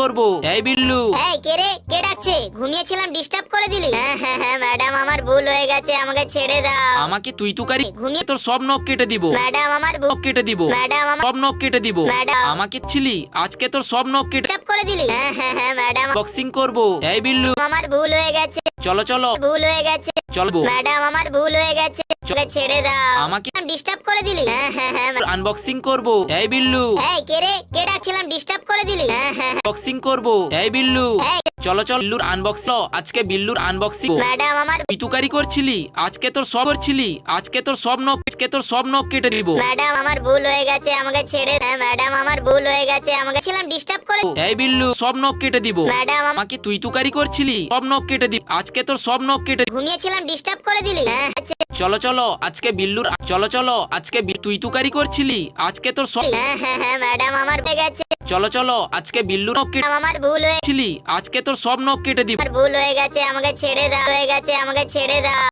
করব? এই বিল্লু। এই কে রে? কে ডাকছে? ঘুমিয়েছিলাম ডিস্টার্ব করে দিলি। হ্যাঁ হ্যাঁ হ্যাঁ ম্যাডাম আমার ভুল হয়ে গেছে আমাকে ছেড়ে দাও। আমাকে তুই তুকারি ঘুমিয়ে তোর সব নখ কেটে দিব। ম্যাডাম আমার নখ কেটে দিব। ম্যাডাম আমার সব নখ কেটে দিব। ম্যাডাম। আমাকে ছিলি আজকে তোর সব নখ কেটে ডিস্টার্ব করে দিলি। হ্যাঁ হ্যাঁ হ্যাঁ ম্যাডাম বক্সিং করব। এই বিল্লু। আমার ভুল হয়ে গেছে। চলো চলো। ভুল হয়ে গেছে। চলবো। ম্যাডাম আমার ভুল হয়ে গেছে। আমাকে ছেড়ে দাও। আমাকে ডিস্টার্ব করে দিলি। হ্যাঁ হ্যাঁ হ্যাঁ। আনবক্সিং করব। এই বিল্লু। এই কে রে? কে ডাকছিলাম? ডিস্টার্ব করে দিলি। হ্যাঁ হ্যাঁ হ্যাঁ। বক্সিং করব। এই বিল্লু। চলো চলো বিল্লুর আনবক্সিং আজকে বিল্লুর আনবক্সিং ম্যাডাম আমার তুই করছিলি? আজকে তোর সব করছিলি? আজকে তোর সব নখ আজকে তোর সব নখ কেটে দিব। ম্যাডাম আমার ভুল হয়ে গেছে আমাকে ছেড়ে হ্যাঁ ম্যাডাম আমার ভুল হয়ে গেছে আমাকে ছিলাম ডিস্টার্ব করে এই বিল্লু সব নখ কেটে দিব। ম্যাডাম আমাকে তুই তুকারি করছিলি? সব নখ কেটে দিব। আজকে তোর সব নখ কেটে ঘুমিয়েছিলাম ডিস্টার্ব করে দিলি। হ্যাঁ। চলো চলো আজকে বিল্লুর চলো চলো আজকে তুই তুকারি করছিলি? আজকে তোর সব হ্যাঁ হ্যাঁ হ্যাঁ ম্যাডাম আমার হয়ে গেছে। চলো চলো আজকে বিল্লু নখ কেটে আমার ভুল হয়ে ছিলি আজকে তোর সব নখ কেটে দিব। আমার ভুল হয়ে গেছে আমাকে ছেড়ে দাও হয়ে গেছে আমাকে ছেড়ে দাও।